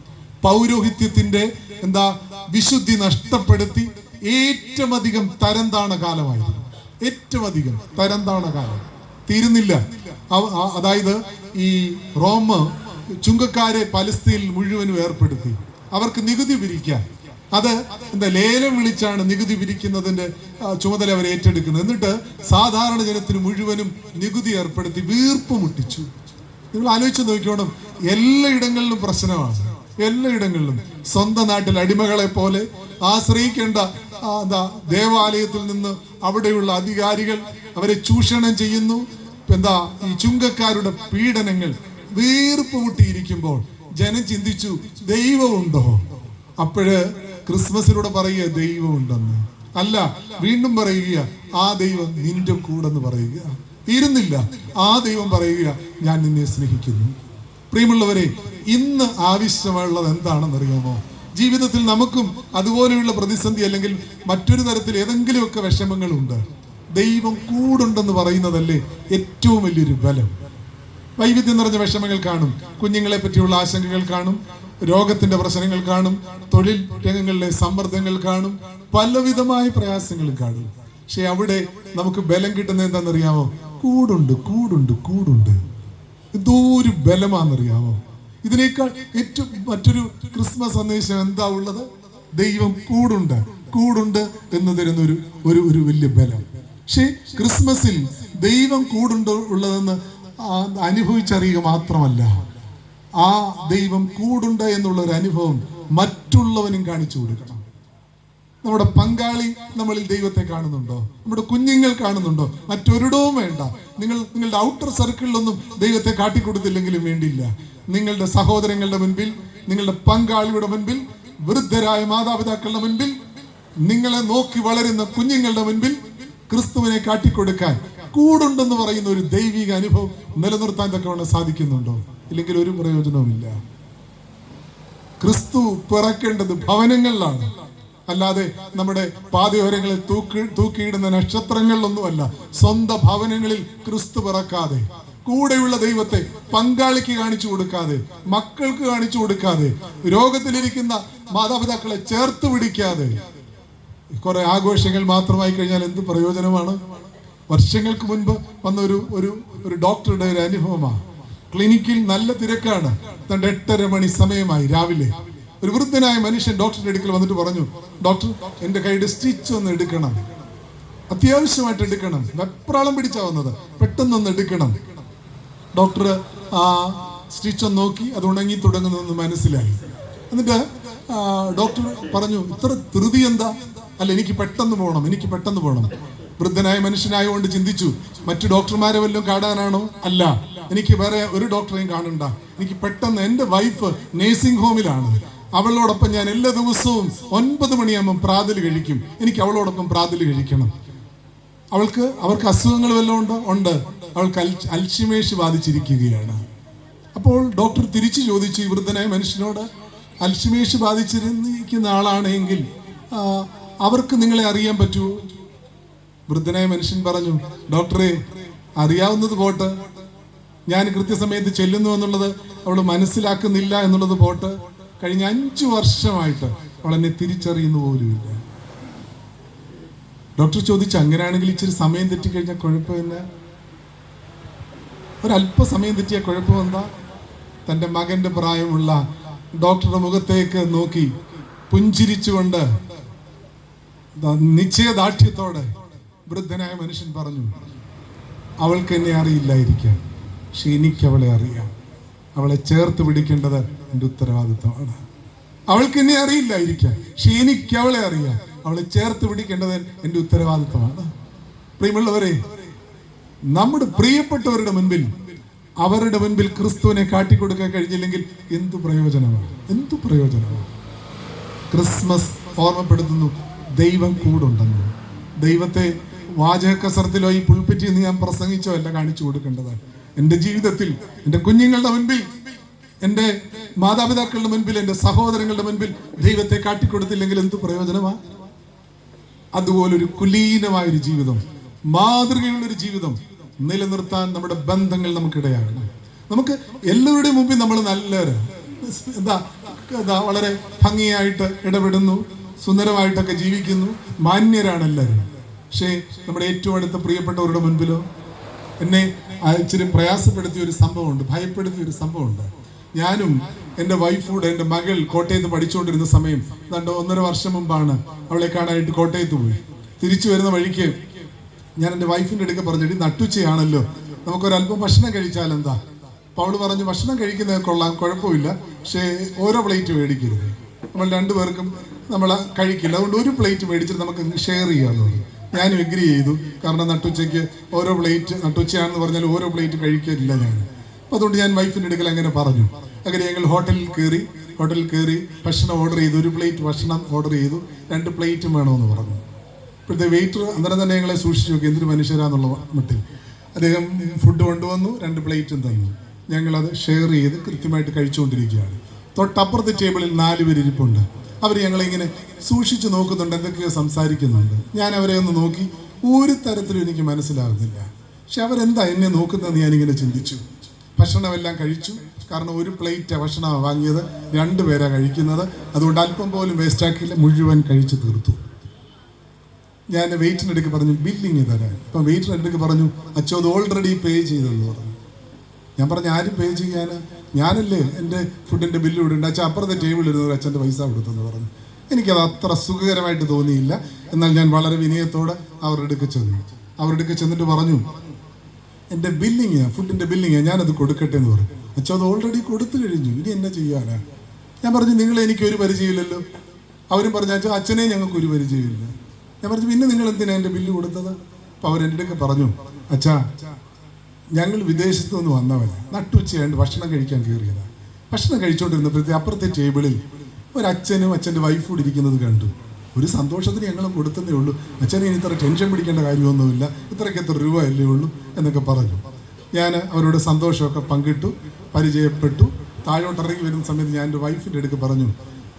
പൗരോഹിത്യത്തിന്റെ എന്താ വിശുദ്ധി നഷ്ടപ്പെടുത്തി ഏറ്റവും അധികം തരം താണ കാലമായിരുന്നു. ഏറ്റവും അധികം തരം താണ കാലം തീരുന്നില്ല അതായത് ഈ റോമ് ചുങ്കക്കാരെ പലസ്തീനിൽ മുഴുവനും ഏർപ്പെടുത്തി. അവർക്ക് നികുതി പിരിക്കാം അത് എന്താ ലേലം വിളിച്ചാണ് നികുതി പിരിക്കുന്നതിന്റെ ചുമതല അവർ ഏറ്റെടുക്കുന്നത്. എന്നിട്ട് സാധാരണ ജനത്തിന് മുഴുവനും നികുതി ഏർപ്പെടുത്തി വീർപ്പ് മുട്ടിച്ചു. നിങ്ങൾ ആലോചിച്ച് നോക്കിയോണം എല്ലായിടങ്ങളിലും പ്രശ്നമാണ്. എല്ലായിടങ്ങളിലും. സ്വന്തം നാട്ടിൽ അടിമകളെ പോലെ ആശ്രയിക്കേണ്ട എന്താ ദേവാലയത്തിൽ നിന്ന് അവിടെയുള്ള അധികാരികൾ അവരെ ചൂഷണം ചെയ്യുന്നു. എന്താ ഈ ചുങ്കക്കാരുടെ പീഡനങ്ങൾ വീർപ്പ് മുട്ടിയിരിക്കുമ്പോൾ ജനം ചിന്തിച്ചു ദൈവമുണ്ടോ? അപ്പോഴ് ക്രിസ്മസിലൂടെ പറയുക ദൈവമുണ്ടെന്ന്. അല്ല വീണ്ടും പറയുക ആ ദൈവം നിന്റെ കൂടെന്ന് പറയുക. തീരുന്നില്ല ആ ദൈവം പറയുക ഞാൻ നിന്നെ സ്നേഹിക്കുന്നു. പ്രിയമുള്ളവരെ ഇന്ന് ആവശ്യമുള്ളത് എന്താണെന്ന് അറിയാമോ ജീവിതത്തിൽ നമുക്കും അതുപോലെയുള്ള പ്രതിസന്ധി അല്ലെങ്കിൽ മറ്റൊരു തരത്തിൽ ഏതെങ്കിലുമൊക്കെ വിഷമങ്ങളുണ്ട്. ദൈവം കൂടുണ്ടെന്ന് പറയുന്നതല്ലേ ഏറ്റവും വലിയൊരു ബലം. വൈവിധ്യം നിറഞ്ഞ വിഷമങ്ങൾ കാണും. കുഞ്ഞുങ്ങളെ പറ്റിയുള്ള ആശങ്കകൾ കാണും. രോഗത്തിന്റെ പ്രശ്നങ്ങൾ കാണും തൊഴിൽ രംഗങ്ങളിലെ സമ്മർദ്ദങ്ങൾ കാണും പലവിധമായ പ്രയാസങ്ങൾ കാണും. പക്ഷെ അവിടെ നമുക്ക് ബലം കിട്ടുന്നത് എന്താണെന്നറിയാമോ? കൂടുണ്ട് കൂടുണ്ട് കൂടുണ്ട്. എന്തോ ഒരു ബലമാണെന്നറിയാമോ? ഇതിനേക്കാൾ ഏറ്റവും മറ്റൊരു ക്രിസ്മസ് സന്ദേശം എന്താ ഉള്ളത്? ദൈവം കൂടുണ്ട് കൂടുണ്ട് എന്ന് തരുന്ന ഒരു ഒരു ഒരു വലിയ ബലം. പക്ഷേ ക്രിസ്മസിൽ ദൈവം കൂടുണ്ട് ഉള്ളതെന്ന് അനുഭവിച്ചറിയുക മാത്രമല്ല. ആ ദൈവം കൂടുണ്ട് എന്നുള്ള ഒരു അനുഭവം മറ്റുള്ളവനും കാണിച്ചു കൊടുക്കണം. നമ്മുടെ പങ്കാളി നമ്മളിൽ ദൈവത്തെ കാണുന്നുണ്ടോ? നമ്മുടെ കുഞ്ഞുങ്ങൾ കാണുന്നുണ്ടോ? മറ്റൊരിടവും വേണ്ട. നിങ്ങൾ നിങ്ങളുടെ ഔട്ടർ സർക്കിളിലൊന്നും ദൈവത്തെ കാട്ടിക്കൊടുത്തില്ലെങ്കിലും വേണ്ടിയില്ല. നിങ്ങളുടെ സഹോദരങ്ങളുടെ മുൻപിൽ നിങ്ങളുടെ പങ്കാളിയുടെ മുൻപിൽ വൃദ്ധരായ മാതാപിതാക്കളുടെ മുൻപിൽ നിങ്ങളെ നോക്കി വളരുന്ന കുഞ്ഞുങ്ങളുടെ മുൻപിൽ ക്രിസ്തുവിനെ കാട്ടിക്കൊടുക്കാൻ കൂടുണ്ടെന്ന് പറയുന്ന ഒരു ദൈവിക അനുഭവം നിലനിർത്താൻ തക്കവണ്ണം സാധിക്കുന്നുണ്ടോ? ഇല്ലെങ്കിൽ ഒരു പ്രയോജനവുമില്ല. ക്രിസ്തു പിറക്കേണ്ടത് ഭവനങ്ങളിലാണ്. അല്ലാതെ നമ്മുടെ പാതയോരങ്ങളിൽ തൂക്കി തൂക്കിയിടുന്ന നക്ഷത്രങ്ങളിലൊന്നുമല്ല. സ്വന്തം ഭവനങ്ങളിൽ ക്രിസ്തു പിറക്കാതെ കൂടെയുള്ള ദൈവത്തെ പങ്കാളിക്ക് കാണിച്ചു കൊടുക്കാതെ മക്കൾക്ക് കാണിച്ചു കൊടുക്കാതെ രോഗത്തിലിരിക്കുന്ന മാതാപിതാക്കളെ ചേർത്ത് പിടിക്കാതെ. കുറെ ആഘോഷങ്ങൾ മാത്രമായി കഴിഞ്ഞാൽ എന്ത് പ്രയോജനമാണ്? വർഷങ്ങൾക്ക് മുൻപ് വന്ന ഒരു ഒരു ഡോക്ടറുടെ ഒരു അനുഭവമാണ്. ക്ലിനിക്കിൽ നല്ല തിരക്കാണ്. തന്റെ എട്ടര മണി സമയമായി രാവിലെ. ഒരു വൃദ്ധനായ മനുഷ്യൻ ഡോക്ടറുടെ അടുക്കൽ വന്നിട്ട് പറഞ്ഞു ഡോക്ടർ എന്റെ കൈയുടെ സ്റ്റിച്ച് ഒന്ന് എടുക്കണം. അത്യാവശ്യമായിട്ട് എടുക്കണം. വെപ്രാളം പിടിച്ചാ വന്നത് പെട്ടെന്നൊന്ന് എടുക്കണം. ഡോക്ടർ ആ സ്റ്റിച്ച് ഒന്ന് നോക്കി അത് ഉണങ്ങി തുടങ്ങുന്നതെന്ന് മനസ്സിലായി. എന്നിട്ട് ഡോക്ടർ പറഞ്ഞു ഇത്ര ധൃതി എന്താ? അല്ല എനിക്ക് പെട്ടെന്ന് പോകണം എനിക്ക് പെട്ടെന്ന് പോകണം. വൃദ്ധനായ മനുഷ്യനായതുകൊണ്ട് ചിന്തിച്ചു മറ്റു ഡോക്ടർമാരെ വല്ലതും കാടാനാണോ? അല്ല. എനിക്ക് വേറെ ഒരു ഡോക്ടറെയും കാണണ്ട. എനിക്ക് പെട്ടെന്ന് എന്റെ വൈഫ് നേഴ്സിംഗ് ഹോമിലാണ് അവളോടൊപ്പം ഞാൻ എല്ലാ ദിവസവും ഒൻപത് മണിയാകുമ്പോൾ പ്രാതൽ കഴിക്കും. എനിക്ക് അവളോടൊപ്പം പ്രാതൽ കഴിക്കണം. അവൾക്ക് അവർക്ക് അസുഖങ്ങൾ വല്ലതും ഉണ്ടോ? ഉണ്ട്. അവൾക്ക് അൽ- അൽഷിമേഷ് ബാധിച്ചിരിക്കുകയാണ്. അപ്പോൾ ഡോക്ടർ തിരിച്ചു ചോദിച്ചു ഈ വൃദ്ധനായ മനുഷ്യനോട് അൽഷിമേഷ് ബാധിച്ചിരിക്കുന്ന ആളാണെങ്കിൽ അവർക്ക് നിങ്ങളെ അറിയാൻ പറ്റുമോ വൃദ്ധനായ മനുഷ്യൻ പറഞ്ഞു ഡോക്ടറെ അറിയാവുന്നത് പോട്ട്. ഞാൻ കൃത്യസമയത്ത് ചെല്ലുന്നു എന്നുള്ളത് അവൾ മനസ്സിലാക്കുന്നില്ല എന്നുള്ളത് പോട്ട് കഴിഞ്ഞ അഞ്ചു വർഷമായിട്ട് അവൾ എന്നെ തിരിച്ചറിയുന്നു പോലുമില്ല. ഡോക്ടർ ചോദിച്ചു അങ്ങനെയാണെങ്കിൽ ഇച്ചിരി സമയം തെറ്റിക്കഴിഞ്ഞാൽ കുഴപ്പമില്ല ഒരല്പ സമയം തെറ്റിയ കുഴപ്പം എന്താ? തന്റെ മകന്റെ പ്രായമുള്ള ഡോക്ടറുടെ മുഖത്തേക്ക് നോക്കി പുഞ്ചിരിച്ചുകൊണ്ട് നിശ്ചയദാർഢ്യത്തോടെ വൃദ്ധനായ മനുഷ്യൻ പറഞ്ഞു അവൾക്ക് എന്നെ അറിയില്ലായിരിക്കാം. പക്ഷെ എനിക്ക് അവളെ അറിയാം. അവളെ ചേർത്ത് പിടിക്കേണ്ടത് എന്റെ ഉത്തരവാദിത്വമാണ്. അവൾക്ക് എന്നെ അറിയില്ലായിരിക്കാം. പക്ഷെ എനിക്ക് അവളെ അറിയാം. അവളെ ചേർത്ത് പിടിക്കേണ്ടത് എന്റെ ഉത്തരവാദിത്വമാണ്. പ്രിയമുള്ളവരെ നമ്മുടെ പ്രിയപ്പെട്ടവരുടെ മുൻപിൽ അവരുടെ മുൻപിൽ ക്രിസ്തുവിനെ കാട്ടിക്കൊടുക്കാൻ കഴിഞ്ഞില്ലെങ്കിൽ എന്തു പ്രയോജനമാണ്? എന്തു പ്രയോജനമാണ്? ക്രിസ്മസ് ഓർമ്മപ്പെടുത്തുന്നു. ദൈവം കൂടുണ്ടെന്ന്. ദൈവത്തെ വാചക കസർത്തിലോ ഈ പുൽപ്പറ്റി എന്ന് ഞാൻ പ്രസംഗിച്ചോ അല്ല കാണിച്ചു കൊടുക്കേണ്ടത്. എന്റെ ജീവിതത്തിൽ എന്റെ കുഞ്ഞുങ്ങളുടെ മുൻപിൽ എന്റെ മാതാപിതാക്കളുടെ മുൻപിൽ എന്റെ സഹോദരങ്ങളുടെ മുൻപിൽ ദൈവത്തെ കാട്ടിക്കൊടുത്തില്ലെങ്കിൽ എന്ത് പ്രയോജനമാണ് അതുപോലൊരു കുലീനമായൊരു ജീവിതം മാതൃകയുള്ളൊരു ജീവിതം നിലനിർത്താൻ നമ്മുടെ ബന്ധങ്ങൾ നമുക്കിടയാകണം. നമുക്ക് എല്ലാവരുടെയും മുമ്പിൽ നമ്മൾ നല്ലവര് എന്താ എന്താ വളരെ ഭംഗിയായിട്ട് ഇടപെടുന്നു സുന്ദരമായിട്ടൊക്കെ ജീവിക്കുന്നു മാന്യരാണ് എല്ലാവരും. പക്ഷേ നമ്മുടെ ഏറ്റവും അടുത്ത പ്രിയപ്പെട്ടവരുടെ മുൻപിലോ എന്നെ ഇച്ചിരി പ്രയാസപ്പെടുത്തിയ ഒരു സംഭവമുണ്ട് ഭയപ്പെടുത്തിയ ഒരു സംഭവമുണ്ട്. ഞാനും എന്റെ വൈഫൂടെ എന്റെ മകൾ കോട്ടയത്ത് പഠിച്ചുകൊണ്ടിരുന്ന സമയം രണ്ട് ഒന്നര വർഷം മുമ്പാണ് അവളെ കാണാനായിട്ട് കോട്ടയത്ത് പോയി. തിരിച്ചു വരുന്ന വഴിക്ക് ഞാൻ എന്റെ വൈഫിന്റെ അടുക്ക പറഞ്ഞിട്ട് നട്ടുച്ചയാണല്ലോ. നമുക്കൊരല്പം ഭക്ഷണം കഴിച്ചാൽ എന്താ അപ്പോൾ പറഞ്ഞു ഭക്ഷണം കഴിക്കുന്നത് കൊള്ളാം കുഴപ്പമില്ല. പക്ഷേ ഓരോ പ്ലേറ്റ് മേടിക്കരുത്. നമ്മൾ രണ്ടുപേർക്കും നമ്മൾ കഴിക്കില്ല. അതുകൊണ്ട് ഒരു പ്ലേറ്റ് മേടിച്ചിട്ട് നമുക്ക് ഷെയർ ചെയ്യാമെന്ന് പറഞ്ഞു ഞാനും എഗ്രി ചെയ്തു. കാരണം നട്ടുച്ചയ്ക്ക് ഓരോ പ്ലേറ്റ് നട്ടുച്ചയാണെന്ന് പറഞ്ഞാൽ ഓരോ പ്ലേറ്റ് കഴിക്കില്ല ഞാൻ. അപ്പോൾ അതുകൊണ്ട് ഞാൻ വൈഫിന്റെ അടുക്കൽ അങ്ങനെ പറഞ്ഞു. അങ്ങനെ ഞങ്ങൾ ഹോട്ടലിൽ കയറി ഹോട്ടലിൽ കയറി ഭക്ഷണം ഓർഡർ ചെയ്തു. ഒരു പ്ലേറ്റ് ഭക്ഷണം ഓർഡർ ചെയ്തു. രണ്ട് പ്ലേറ്റും വേണമെന്ന് പറഞ്ഞു. ഇപ്പോഴത്തെ വെയിറ്റർ അന്നേരം തന്നെ ഞങ്ങളെ സൂക്ഷിച്ചു നോക്കി. എന്തൊരു മനുഷ്യരാന്നുള്ള മട്ടിൽ. അദ്ദേഹം ഫുഡ് കൊണ്ടുവന്നു രണ്ട് പ്ലേറ്റും തന്നു. ഞങ്ങളത് ഷെയർ ചെയ്ത് കൃത്യമായിട്ട് കഴിച്ചുകൊണ്ടിരിക്കുകയാണ്. തൊട്ടപ്പുറത്തെ ടേബിളിൽ നാല് പേര് ഇരിപ്പുണ്ട്. അവർ ഞങ്ങളിങ്ങനെ സൂക്ഷിച്ചു നോക്കുന്നുണ്ട് എന്തൊക്കെയോ സംസാരിക്കുന്നുണ്ട്. ഞാൻ അവരെ ഒന്ന് നോക്കി ഒരു തരത്തിലും എനിക്ക് മനസ്സിലാകുന്നില്ല പക്ഷെ അവരെന്താ എന്നെ നോക്കുന്നതെന്ന് ഞാനിങ്ങനെ ചിന്തിച്ചു. ഭക്ഷണമെല്ലാം കഴിച്ചു. കാരണം ഒരു പ്ലേറ്റ് ഭക്ഷണമാണ് വാങ്ങിയത്. രണ്ടുപേരാണ് കഴിക്കുന്നത്. അതുകൊണ്ട് അല്പം പോലും വേസ്റ്റാക്കിയില്ല. മുഴുവൻ കഴിച്ചു തീർത്തു. ഞാൻ വെയിറ്ററിനടുക്ക് പറഞ്ഞു ബില്ലിങ് തരാൻ. അപ്പം വെയിറ്ററിനടുക്ക് പറഞ്ഞു അച്ഛൻ അത് ഓൾറെഡി പേ ചെയ്തെന്ന് പറഞ്ഞു. ഞാൻ പറഞ്ഞു ആരും പേ ചെയ്യാൻ ഞാനല്ലേ എന്റെ ഫുഡിന്റെ ബില്ല് ഇവിടെ ഉണ്ട്. അച്ഛൻ അപ്പുറത്തെ ടേബിളിൽ ഇരുന്ന് ഒരു അച്ഛന്റെ പൈസ കൊടുത്തെന്ന് പറഞ്ഞു. എനിക്കത് അത്ര സുഖകരമായിട്ട് തോന്നിയില്ല. എന്നാൽ ഞാൻ വളരെ വിനയത്തോടെ അവരുടെ അടുക്ക് ചെന്നു. അവരുടെ അടുക്ക് ചെന്നിട്ട് പറഞ്ഞു എന്റെ ബില്ലിങ് ഫുഡിന്റെ ബില്ലിങ് ഞാനത് കൊടുക്കട്ടെ എന്ന് പറഞ്ഞു. അച്ഛൻ അത് ഓൾറെഡി കൊടുത്തു കഴിഞ്ഞു. ഇനി എന്നെ ചെയ്യാനാ? ഞാൻ പറഞ്ഞു നിങ്ങൾ എനിക്കൊരു പരിചയമില്ലല്ലോ. അവരും പറഞ്ഞു അച്ഛൻ അച്ഛനെ ഞങ്ങൾക്ക് ഒരു പരിചയമില്ല. ഞാൻ പറഞ്ഞു പിന്നെ നിങ്ങൾ എന്തിനാണ് എന്റെ ബില്ല് കൊടുത്തത്? അപ്പോൾ അവരെന്റെ അടുക്ക് പറഞ്ഞു അച്ഛാ ഞങ്ങൾ വിദേശത്ത് നിന്ന് വന്നവർ നട്ടുച്ചയായിട്ട് ഭക്ഷണം കഴിക്കാൻ കയറിയതാണ് ഭക്ഷണം കഴിച്ചുകൊണ്ടിരുന്നപ്പോഴത്തെ അപ്പുറത്തെ ടേബിളിൽ ഒരു അച്ഛനും അച്ഛന്റെ വൈഫും ഇരിക്കുന്നത് കണ്ടു. ഒരു സന്തോഷത്തിന് ഞങ്ങൾ കൊടുത്തതേ ഉള്ളൂ. അച്ഛനെ ഇനി ഇത്ര ടെൻഷൻ പിടിക്കേണ്ട കാര്യമൊന്നുമില്ല. ഇത്രയ്ക്ക് എത്ര രൂപ അല്ലേ ഉള്ളൂ എന്നൊക്കെ പറഞ്ഞു. ഞാൻ അവരോട് സന്തോഷമൊക്കെ പങ്കിട്ടു പരിചയപ്പെട്ടു. താഴോട്ട് ഇറങ്ങി വരുന്ന സമയത്ത് ഞാൻ എന്റെ വൈഫിന്റെ അടുക്ക് പറഞ്ഞു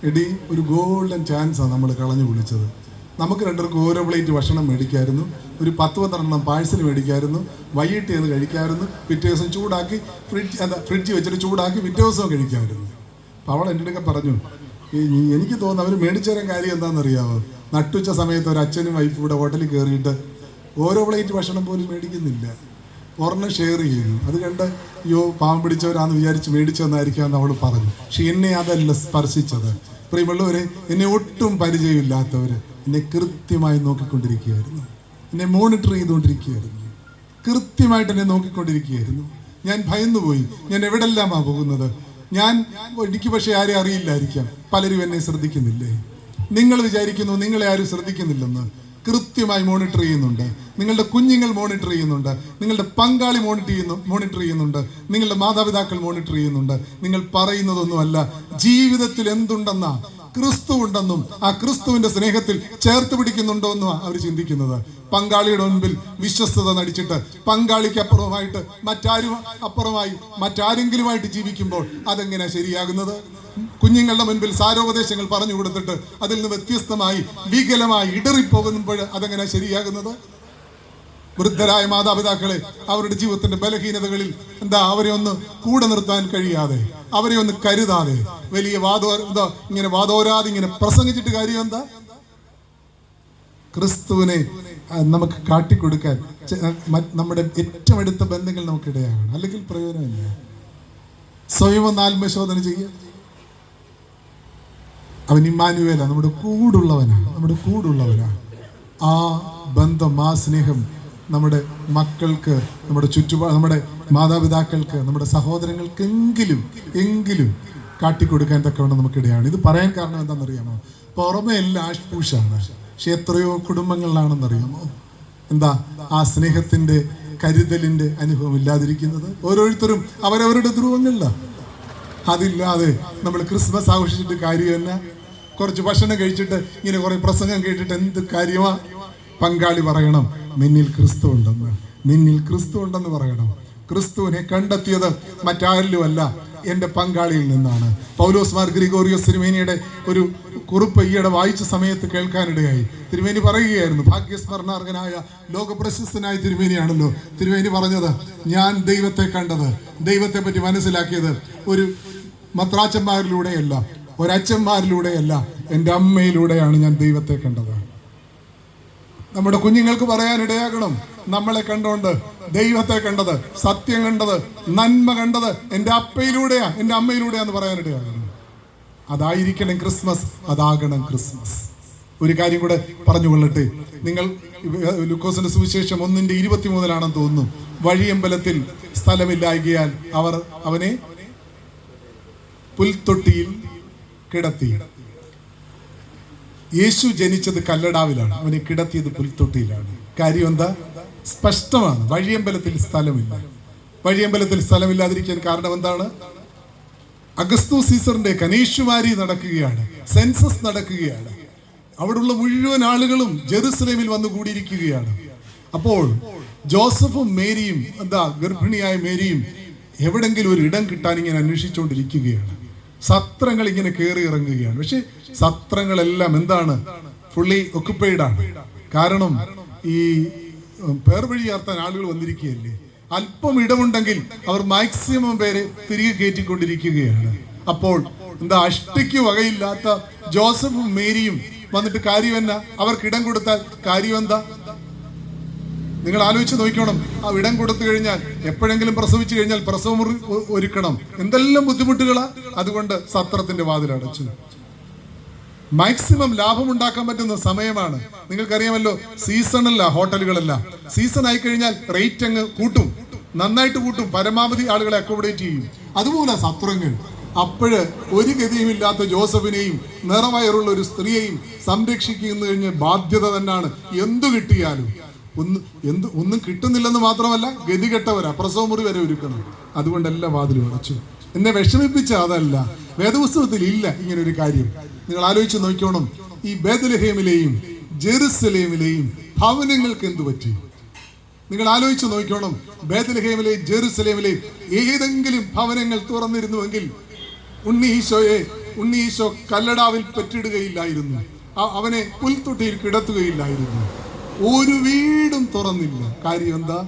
എടി ഒരു ഗോൾഡൻ ചാൻസാണ് നമ്മൾ കളഞ്ഞു വിളിച്ചത്. നമുക്ക് രണ്ടുപേർക്കും ഓരോ പ്ലേറ്റ് ഭക്ഷണം മേടിക്കായിരുന്നു. ഒരു പത്ത് പന്ത്രണ്ടെണ്ണം പാഴ്സൽ മേടിക്കായിരുന്നു. വൈകിട്ട് ചെന്ന് കഴിക്കായിരുന്നു. പിറ്റേ ദിവസം ചൂടാക്കി ഫ്രിഡ്ജ് എന്താ ഫ്രിഡ്ജ് വെച്ചിട്ട് ചൂടാക്കി പിറ്റേ ദിവസം കഴിക്കാമായിരുന്നു അപ്പോൾ അവൾ എന്റെ അടുക്ക പറഞ്ഞു "ഈ ഈ- എനിക്ക് തോന്നുന്നു അവർ മേടിച്ചു തരാൻ കാര്യം എന്താണെന്നറിയാമോ നട്ടുച്ച സമയത്ത് ഒരു അച്ഛനും വൈഫും ഇവിടെ ഹോട്ടലിൽ കയറിയിട്ട് ഓരോ പ്ലേറ്റ് ഭക്ഷണം പോലും മേടിക്കുന്നില്ല. ഒരെണ്ണം ഷെയർ ചെയ്യുന്നു അത് കണ്ട് അയ്യോ പാവം പിടിച്ചവരാന്ന് വിചാരിച്ച് മേടിച്ചതെന്നായിരിക്കാമെന്ന് അവൾ പറഞ്ഞു. പക്ഷെ എന്നെ അതല്ല സ്പർശിച്ചത്. പ്രിയമുള്ളവരെ എന്നെ ഒട്ടും പരിചയമില്ലാത്തവർ എന്നെ കൃത്യമായി നോക്കിക്കൊണ്ടിരിക്കുകയായിരുന്നു. എന്നെ മോണിറ്റർ ചെയ്തുകൊണ്ടിരിക്കുകയായിരുന്നു. കൃത്യമായിട്ട് എന്നെ നോക്കിക്കൊണ്ടിരിക്കുകയായിരുന്നു. ഞാൻ ഭയന്നുപോയി. ഞാൻ എവിടെല്ലാമാ പോകുന്നത്? ഞാൻ എനിക്ക് പക്ഷേ ആരെയും അറിയില്ലായിരിക്കാം. പലരും എന്നെ ശ്രദ്ധിക്കുന്നില്ലേ? നിങ്ങൾ വിചാരിക്കുന്നു നിങ്ങളെ ആരും ശ്രദ്ധിക്കുന്നില്ലെന്ന് കൃത്യമായി മോണിറ്റർ ചെയ്യുന്നുണ്ട്. നിങ്ങളുടെ കുഞ്ഞുങ്ങൾ മോണിറ്റർ ചെയ്യുന്നുണ്ട്. നിങ്ങളുടെ പങ്കാളി മോണിറ്റർ ചെയ്യുന്നു മോണിറ്റർ ചെയ്യുന്നുണ്ട്. നിങ്ങളുടെ മാതാപിതാക്കൾ മോണിറ്റർ ചെയ്യുന്നുണ്ട്. നിങ്ങൾ പറയുന്നതൊന്നുമല്ല. ജീവിതത്തിൽ എന്തുണ്ടെന്നാ ക്രിസ്തു ഉണ്ടെന്നും ആ ക്രിസ്തുവിന്റെ സ്നേഹത്തിൽ ചേർത്ത് പിടിക്കുന്നുണ്ടോ എന്നും അവർ ചിന്തിക്കുന്നത്. പങ്കാളിയുടെ മുൻപിൽ വിശ്വസ്തത നടിച്ചിട്ട് പങ്കാളിക്ക് അപ്പുറമായിട്ട് മറ്റാരും അപ്പുറമായി മറ്റാരെങ്കിലുമായിട്ട് ജീവിക്കുമ്പോൾ അതെങ്ങനെ ശരിയാകുന്നത്? കുഞ്ഞുങ്ങളുടെ മുൻപിൽ സാരോപദേശങ്ങൾ പറഞ്ഞു കൊടുത്തിട്ട് അതിൽ നിന്ന് വ്യത്യസ്തമായി വികലമായി ഇടറിപ്പോകുമ്പോൾ അതെങ്ങനെ ശരിയാകുന്നത്? വൃദ്ധരായ മാതാപിതാക്കളെ അവരുടെ ജീവിതത്തിന്റെ ബലഹീനതകളിൽ എന്താ അവരെ ഒന്ന് കൂടെ നിർത്താൻ കഴിയാതെ അവരെ ഒന്ന് കരുതാതെ വലിയ വാദോ എന്താ ഇങ്ങനെ വാദോരാതെ ഇങ്ങനെ പ്രസംഗിച്ചിട്ട് കാര്യം എന്താ? ക്രിസ്തുവിനെ നമുക്ക് കാട്ടിക്കൊടുക്കാൻ നമ്മുടെ ഏറ്റവും അടുത്ത ബന്ധങ്ങൾ നമുക്കിടയാകണം. അല്ലെങ്കിൽ പ്രയോജനമില്ല. സ്വയം ഒന്ന് ആത്മശോധന ചെയ്യുക. അവൻ ഇമ്മാനുവേല നമ്മുടെ കൂടുള്ളവനാണ് നമ്മുടെ കൂടുള്ളവനാണ് ആ ബന്ധം ആ സ്നേഹം നമ്മുടെ മക്കൾക്ക് നമ്മുടെ ചുറ്റുപാട് നമ്മുടെ മാതാപിതാക്കൾക്ക് നമ്മുടെ സഹോദരങ്ങൾക്ക് എങ്കിലും എങ്കിലും കാട്ടിക്കൊടുക്കാൻ തക്കവണ്ണം നമുക്കിടയാണ്. ഇത് പറയാൻ കാരണം എന്താണെന്നറിയാമോ? പുറമെ എല്ലാം ആഷ്പൂഷാണ് പക്ഷെ എത്രയോ കുടുംബങ്ങളിലാണെന്നറിയാമോ? എന്താ ആ സ്നേഹത്തിന്റെ കരുതലിന്റെ അനുഭവം ഇല്ലാതിരിക്കുന്നത്? ഓരോരുത്തരും അവരവരുടെ ധ്രുവങ്ങളിലാണ് അതില്ലാതെ നമ്മൾ ക്രിസ്മസ് ആഘോഷിച്ചിട്ട് കാര്യമല്ല. കുറച്ച് ഭക്ഷണം കഴിച്ചിട്ട് ഇങ്ങനെ കുറെ പ്രസംഗം കേട്ടിട്ട് എന്ത് കാര്യമാ? പങ്കാളി പറയണം നിന്നിൽ ക്രിസ്തു ഉണ്ടെന്ന്. നിന്നിൽ ക്രിസ്തു ഉണ്ടെന്ന് പറയണം. ക്രിസ്തുവിനെ കണ്ടെത്തിയത് മറ്റാരിലുമല്ല എന്റെ പങ്കാളിയിൽ നിന്നാണ്. പൗലോസ് മാർ ഗ്രിഗോറിയോസ് തിരുമേനിയുടെ ഒരു കുറിപ്പ് ഈയിടെ വായിച്ച സമയത്ത് കേൾക്കാനിടയായി. തിരുമേനി പറയുകയായിരുന്നു ഭാഗ്യസ്മരണാർഹനായ ലോകപ്രശസ്തനായ തിരുമേനിയാണല്ലോ. തിരുമേനി പറഞ്ഞത് ഞാൻ ദൈവത്തെ കണ്ടത് ദൈവത്തെ പറ്റി മനസ്സിലാക്കിയത് ഒരു മത്രാച്ചന്മാരിലൂടെയല്ല ഒരച്ഛന്മാരിലൂടെയല്ല. എന്റെ അമ്മയിലൂടെയാണ് ഞാൻ ദൈവത്തെ കണ്ടത്. നമ്മുടെ കുഞ്ഞുങ്ങൾക്ക് പറയാനിടയാകണം. നമ്മളെ കണ്ടോണ്ട് ദൈവത്തെ കണ്ടത് സത്യം കണ്ടത് നന്മ കണ്ടത് എന്റെ അപ്പയിലൂടെയാ എന്റെ അമ്മയിലൂടെയാന്ന് പറയാനിടയാകണം. അതായിരിക്കണം ക്രിസ്മസ് അതാകണം ക്രിസ്മസ്. ഒരു കാര്യം കൂടെ പറഞ്ഞുകൊള്ളട്ടെ. നിങ്ങൾ ലുക്കോസിന്റെ സുവിശേഷം ഒന്നിന്റെ ഇരുപത്തി മൂന്നിലാണെന്ന് തോന്നുന്നു. വഴിയമ്പലത്തിൽ സ്ഥലമില്ലായകിയാൽ അവർ അവനെ പുൽത്തൊട്ടിയിൽ കിടത്തി. യേശു ജനിച്ചത് കല്ലടാവിലാണ്. അവനെ കിടത്തിയത് പുൽത്തൊട്ടിയിലാണ്. കാര്യം എന്താ? സ്പഷ്ടമാണ്. വഴിയമ്പലത്തിൽ സ്ഥലമില്ല. വഴിയമ്പലത്തിൽ സ്ഥലമില്ലാതിരിക്കാൻ കാരണം എന്താണ്? അഗസ്തു സീസറിന്റെ കനീഷുമാരി നടക്കുകയാണ്. സെൻസസ് നടക്കുകയാണ്. അവിടുള്ള മുഴുവൻ ആളുകളും ജെറുസലേമിൽ വന്നു കൂടിയിരിക്കുകയാണ്. അപ്പോൾ ജോസഫും മേരിയും എന്താ ഗർഭിണിയായ മേരിയും എവിടെങ്കിലും ഒരു ഇടം കിട്ടാൻ ഇങ്ങനെ അന്വേഷിച്ചുകൊണ്ടിരിക്കുകയാണ്. സത്രങ്ങൾ ഇങ്ങനെ കയറി ഇറങ്ങുകയാണ്. പക്ഷെ സത്രങ്ങളെല്ലാം എന്താണ്? ഫുള്ളി ആണ്. കാരണം ഈ പേർ വഴി ചേർത്താൻ ആളുകൾ വന്നിരിക്കുകയല്ലേ? അല്പം ഇടമുണ്ടെങ്കിൽ അവർ മാക്സിമം പേരെ തിരികെ കയറ്റിക്കൊണ്ടിരിക്കുകയാണ്. അപ്പോൾ എന്താ അഷ്ടയ്ക്ക് വകയില്ലാത്ത ജോസഫും മേരിയും വന്നിട്ട് കാര്യം എന്നാ? അവർക്ക് ഇടം കൊടുത്താൽ കാര്യം എന്താ? നിങ്ങൾ ആലോചിച്ച് നോക്കണം ആ ഇടം കൊടുത്തു കഴിഞ്ഞാൽ എപ്പോഴെങ്കിലും പ്രസവിച്ചു കഴിഞ്ഞാൽ പ്രസവം ഒരുക്കണം. എന്തെല്ലാം ബുദ്ധിമുട്ടുകളാ? അതുകൊണ്ട് സത്രത്തിന്റെ വാതിൽ അടച്ചു. മാക്സിമം ലാഭം ഉണ്ടാക്കാൻ പറ്റുന്ന സമയമാണ്. നിങ്ങൾക്കറിയാമല്ലോ സീസണല്ല ഹോട്ടലുകളല്ല. സീസൺ ആയി കഴിഞ്ഞാൽ റേറ്റ് അങ്ങ് കൂട്ടും. നന്നായിട്ട് കൂട്ടും. പരമാവധി ആളുകളെ അക്കോമഡേറ്റ് ചെയ്യും. അതുപോലെ സത്രങ്ങൾ. അപ്പോഴ് ഒരു ഗതിയുമില്ലാത്ത ജോസഫിനെയും നിറവയറുള്ള ഒരു സ്ത്രീയെയും സംരക്ഷിക്കുന്ന കഴിഞ്ഞ ബാധ്യത തന്നെയാണ് എന്തു കിട്ടിയാലും. ഒന്ന് എന്ത് ഒന്നും കിട്ടുന്നില്ലെന്ന് മാത്രമല്ല ഗതികെട്ടവരാ പ്രസവമുറി വരെ ഒരുക്കണം. അതുകൊണ്ട് എല്ലാ വാതിലും അടച്ചു. എന്നെ വിഷമിപ്പിച്ച അതല്ല. വേദപുസ്തകത്തിൽ ഇല്ല ഇങ്ങനെ ഒരു കാര്യം. നിങ്ങൾ ആലോചിച്ച് നോക്കിയോണം ഈ ബേദലഹേമിലെയും ജെറുസലേമിലെയും ഭവനങ്ങൾക്ക് എന്തു പറ്റി? നിങ്ങൾ ആലോചിച്ച് നോക്കിയോണം ബേദലഹേമിലെയും ജെറുസലേമിലെയും ഏതെങ്കിലും ഭവനങ്ങൾ തുറന്നിരുന്നുവെങ്കിൽ ഉണ്ണി ഈശോയെ ഉണ്ണി ഈശോ കല്ലടാവിൽ പറ്റിടുകയില്ലായിരുന്നു. അവനെ പുൽത്തൊട്ടിയിൽ കിടത്തുകയില്ലായിരുന്നു. ഒരു വീടും തുറന്നില്ല. കാര്യം എന്താ?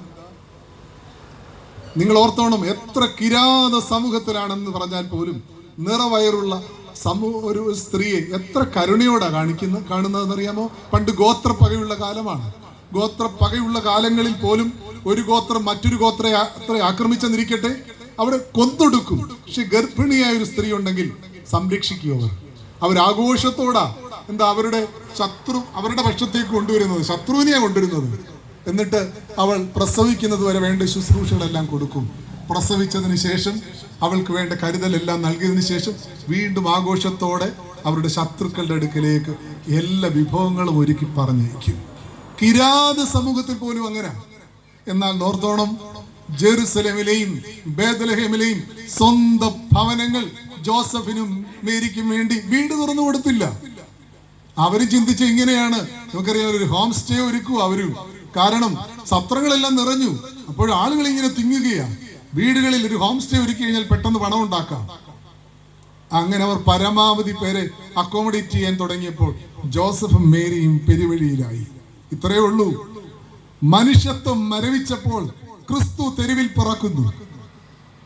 നിങ്ങൾ ഓർത്തോണം എത്ര കിരാത സമൂഹത്തിലാണെന്ന് പറഞ്ഞാൽ പോലും നിറവയറുള്ള സമൂഹ ഒരു സ്ത്രീയെ എത്ര കരുണയോടാ കാണിക്കുന്ന കാണുന്നതെന്നറിയാമോ? പണ്ട് ഗോത്രപ്പകയുള്ള കാലമാണ്. ഗോത്രപ്പകയുള്ള കാലങ്ങളിൽ പോലും ഒരു ഗോത്രം മറ്റൊരു ഗോത്ര ആക്രമിച്ചെന്നിരിക്കട്ടെ? അവിടെ കൊന്നൊടുക്കും പക്ഷെ ഗർഭിണിയായ ഒരു സ്ത്രീ ഉണ്ടെങ്കിൽ സംരക്ഷിക്കും അവർ. അവരാഘോഷത്തോടാ എന്താ അവരുടെ ശത്രു അവരുടെ പക്ഷത്തേക്ക് കൊണ്ടുവരുന്നത് ശത്രുവിനെയാണ് കൊണ്ടുവരുന്നത്. എന്നിട്ട് അവൾ പ്രസവിക്കുന്നത് വരെ വേണ്ട ശുശ്രൂഷകളെല്ലാം കൊടുക്കും. പ്രസവിച്ചതിന് ശേഷം അവൾക്ക് വേണ്ട കരുതലെല്ലാം നൽകിയതിനു ശേഷം വീണ്ടും ആഘോഷത്തോടെ അവരുടെ ശത്രുക്കളുടെ അടുക്കലേക്ക് എല്ലാ വിഭവങ്ങളും ഒരുക്കി പറഞ്ഞേക്കും കിരാത സമൂഹത്തിൽ പോലും അങ്ങനെ എന്നാൽ നോർത്തോണം ജെറുസലേമിലെയും ബേദലഹേമിലെയും സ്വന്തം ഭവനങ്ങൾ ജോസഫിനും മേരിക്കും വേണ്ടി വീട് തുറന്നു കൊടുത്തില്ല. അവർ ചിന്തിച്ച ഇങ്ങനെയാണ്. നമുക്കറിയാം ഒരു ഹോം സ്റ്റേ ഒരുക്കുക അവർ. കാരണം സത്രങ്ങളെല്ലാം നിറഞ്ഞു. അപ്പോൾ ആളുകൾ ഇങ്ങനെ തിങ്ങുകയാണ് വീടുകളിൽ ഒരു ഹോം സ്റ്റേ ഒരുക്കി കഴിഞ്ഞാൽ പെട്ടെന്ന് പണം ഉണ്ടാക്കാം. അങ്ങനെ അവർ പരമാവധി പേരെ അക്കോമഡേറ്റ് ചെയ്യാൻ തുടങ്ങിയപ്പോൾ ജോസഫും മേരിയും പെരുവഴിയിലായി. ഇത്രയേ ഉള്ളൂ. മനുഷ്യത്വം മരവിച്ചപ്പോൾ ക്രിസ്തു തെരുവിൽ പിറക്കുന്നു.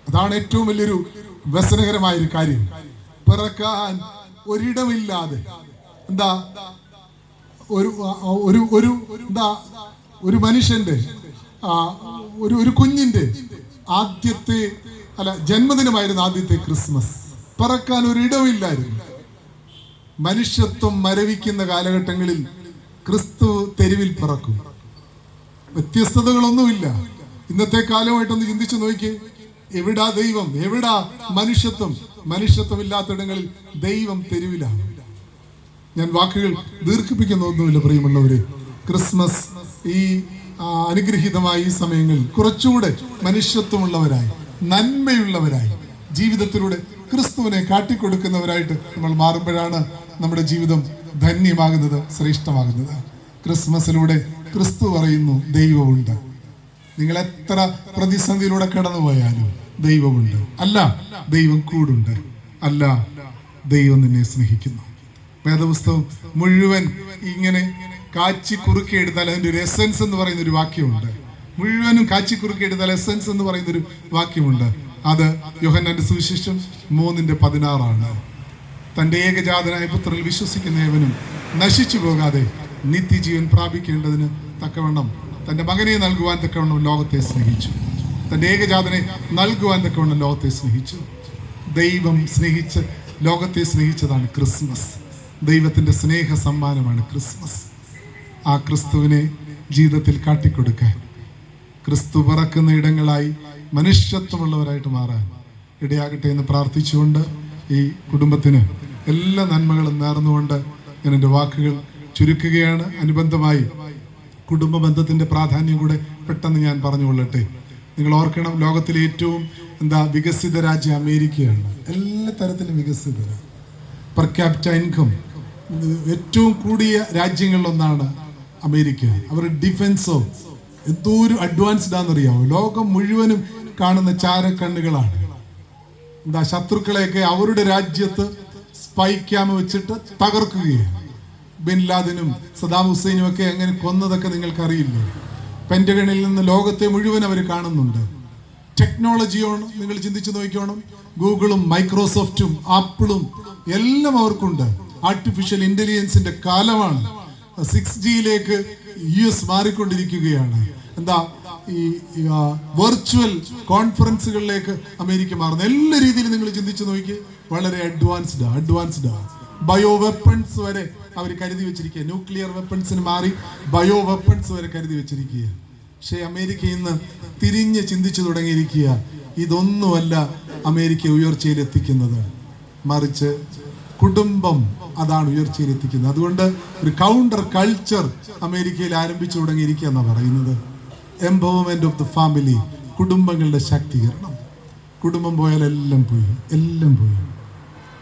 അതാണ് ഏറ്റവും വലിയൊരു വ്യസനകരമായ ഒരു കാര്യം. പിറക്കാൻ ഒരിടമില്ലാതെ എന്താ? ഒരു ഒരു ഒരു എന്താ? ഒരു മനുഷ്യന്റെ ഒരു ഒരു കുഞ്ഞിന്റെ ആദ്യത്തെ അല്ല ജന്മദിനമായിരുന്നു ആദ്യത്തെ ക്രിസ്മസ്. പറക്കാൻ ഒരിടവില്ലായിരുന്നു മനുഷ്യത്വം മരവിക്കുന്ന കാലഘട്ടങ്ങളിൽ ക്രിസ്തു തെരുവിൽ പറക്കും. വ്യത്യസ്തതകളൊന്നുമില്ല. ഇന്നത്തെ കാലമായിട്ടൊന്ന് ചിന്തിച്ചു നോക്കിയേ. എവിടാ ദൈവം? എവിടാ മനുഷ്യത്വം? മനുഷ്യത്വം ഇല്ലാത്തിടങ്ങളിൽ ദൈവം തെരുവിലാണ്. ഞാൻ വാക്കുകൾ ദീർഘിപ്പിക്കുന്ന ഒന്നുമില്ല പ്രിയമുള്ളവരെ. ക്രിസ്മസ് ഈ അനുഗ്രഹീതമായ ഈ സമയങ്ങളിൽ കുറച്ചുകൂടെ മനുഷ്യത്വമുള്ളവരായി നന്മയുള്ളവരായി ജീവിതത്തിലൂടെ ക്രിസ്തുവിനെ കാട്ടിക്കൊടുക്കുന്നവരായിട്ട് നമ്മൾ മാറുമ്പോഴാണ് നമ്മുടെ ജീവിതം ധന്യമാകുന്നത് ശ്രേഷ്ഠമാകുന്നത്. ക്രിസ്മസിലൂടെ ക്രിസ്തു പറയുന്നു ദൈവമുണ്ട്. നിങ്ങൾ എത്ര പ്രതിസന്ധിയിലൂടെ കടന്നുപോയാലും ദൈവമുണ്ട്. അല്ല ദൈവം കൂടുണ്ട്. അല്ല ദൈവം നിന്നെ സ്നേഹിക്കുന്നു. വേദപുസ്തകം മുഴുവൻ ഇങ്ങനെ കാച്ചി കുറുക്കി എടുത്താൽ അതിന്റെ ഒരു എസൻസ് എന്ന് പറയുന്ന ഒരു വാക്യമുണ്ട്. മുഴുവനും കാച്ചി കുറുക്കി എടുത്താൽ എസൻസ് എന്ന് പറയുന്ന ഒരു വാക്യമുണ്ട്. അത് യോഹന്നാന്റെ സുവിശേഷം മൂന്നിന്റെ പതിനാറാണ്. തന്റെ ഏകജാതനായ പുത്രനിൽ വിശ്വസിക്കുന്ന ഏവനും നശിച്ചു പോകാതെ നിത്യജീവൻ പ്രാപിക്കേണ്ടതിന് തക്കവണ്ണം തന്റെ മകനെ നൽകുവാൻ തക്കവണ്ണം ലോകത്തെ സ്നേഹിച്ചു. തന്റെ ഏകജാതനെ നൽകുവാൻ തക്കവണ്ണം ലോകത്തെ സ്നേഹിച്ചു. ദൈവം സ്നേഹിച്ച് ലോകത്തെ സ്നേഹിച്ചതാണ് ക്രിസ്മസ്. ദൈവത്തിന്റെ സ്നേഹ സമ്മാനമാണ് ക്രിസ്മസ്. ആ ക്രിസ്തുവിനെ ജീവിതത്തിൽ കാട്ടിക്കൊടുക്കാൻ ക്രിസ്തു പറക്കുന്ന ഇടങ്ങളായി മനുഷ്യത്വമുള്ളവരായിട്ട് മാറാൻ ഇടയാകട്ടെ എന്ന് പ്രാർത്ഥിച്ചുകൊണ്ട് ഈ കുടുംബത്തിന് എല്ലാ നന്മകളും നേർന്നുകൊണ്ട് ഞാൻ എന്റെ വാക്കുകൾ ചുരുക്കുകയാണ്. അനുബന്ധമായി കുടുംബ ബന്ധത്തിന്റെ പ്രാധാന്യം കൂടെ പെട്ടെന്ന് ഞാൻ പറഞ്ഞുകൊള്ളട്ടെ. നിങ്ങൾ ഓർക്കണം ലോകത്തിലെ ഏറ്റവും എന്താ വികസിത രാജ്യം അമേരിക്കയാണ്. എല്ലാ തരത്തിലും വികസിതരാണ് പെർ ക്യാപിറ്റ ഇൻകം ഏറ്റവും കൂടിയ രാജ്യങ്ങളിലൊന്നാണ് അമേരിക്ക. അവരുടെ ഡിഫൻസോ എന്തോ ഒരു അഡ്വാൻസ്ഡ് ആണെന്നറിയാമോ ലോകം മുഴുവനും കാണുന്ന ചാരക്കണ്ണുകളാണ്. എന്താ ശത്രുക്കളെയൊക്കെ അവരുടെ രാജ്യത്ത് സ്പൈ ക്യാമ് വെച്ചിട്ട് തകർക്കുകയാണ്. ബിൻ ലാദിനും സദാം ഹുസൈനും ഒക്കെ എങ്ങനെ കൊന്നതൊക്കെ നിങ്ങൾക്ക് പെന്റഗണിൽ നിന്ന് ലോകത്തെ മുഴുവൻ അവർ കാണുന്നുണ്ട്. ടെക്നോളജിയാണ് നിങ്ങൾ ചിന്തിച്ചു നോക്കിക്കോണം. ഗൂഗിളും മൈക്രോസോഫ്റ്റും ആപ്പിളും എല്ലാം അവർക്കുണ്ട്. ആർട്ടിഫിഷ്യൽ ഇന്റലിജൻസിന്റെ കാലമാണ്. സിക്സ് ജിയിലേക്ക് യു എസ് മാറിക്കൊണ്ടിരിക്കുകയാണ്. എന്താ? ഈ വെർച്വൽ കോൺഫറൻസുകളിലേക്ക് അമേരിക്ക മാറുന്നു. എല്ലാ രീതിയിലും നിങ്ങൾ ചിന്തിച്ചു നോക്കി വളരെ അഡ്വാൻസ്ഡ് അഡ്വാൻസ്ഡ് ബയോ വെപ്പൺസ് വരെ അവർ കരുതി വെച്ചിരിക്കുക ന്യൂക്ലിയർ വെപ്പൺസിന് മാറി ബയോ വെപ്പൺസ് വരെ കരുതി വെച്ചിരിക്കുക പക്ഷേ അമേരിക്ക ഇന്ന് തിരിഞ്ഞ് ചിന്തിച്ചു തുടങ്ങിയിരിക്കുക ഇതൊന്നുമല്ല അമേരിക്ക ഉയർച്ചയിൽ എത്തിക്കുന്നത് മറിച്ച് കുടുംബം അതാണ് ഉയർച്ചയിൽ എത്തിക്കുന്നത് അതുകൊണ്ട് ഒരു കൗണ്ടർ കൾച്ചർ അമേരിക്കയിൽ ആരംഭിച്ചു തുടങ്ങിയിരിക്കുക എന്നാണ് പറയുന്നത്. എംപവർമെന്റ് ഓഫ് ദ ഫാമിലി കുടുംബങ്ങളുടെ ശാക്തീകരണം. കുടുംബം പോയാൽ എല്ലാം പോയി എല്ലാം പോയി.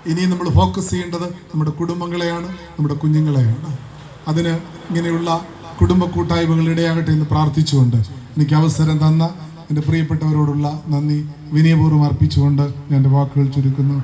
ഇനി നമ്മൾ ഫോക്കസ് ചെയ്യേണ്ടത് നമ്മുടെ കുടുംബങ്ങളെയാണ് നമ്മുടെ കുഞ്ഞുങ്ങളെയാണ്. അതിന് ഇങ്ങനെയുള്ള കുടുംബ കൂട്ടായ്മകൾ ഇടയാകട്ടെ എന്ന് പ്രാർത്ഥിച്ചുകൊണ്ട് എനിക്ക് അവസരം തന്ന എന്റെ പ്രിയപ്പെട്ടവരോടുള്ള നന്ദി വിനയപൂർവം അർപ്പിച്ചുകൊണ്ട് ഞാൻ എന്റെ വാക്കുകൾ ചുരുക്കുന്നു.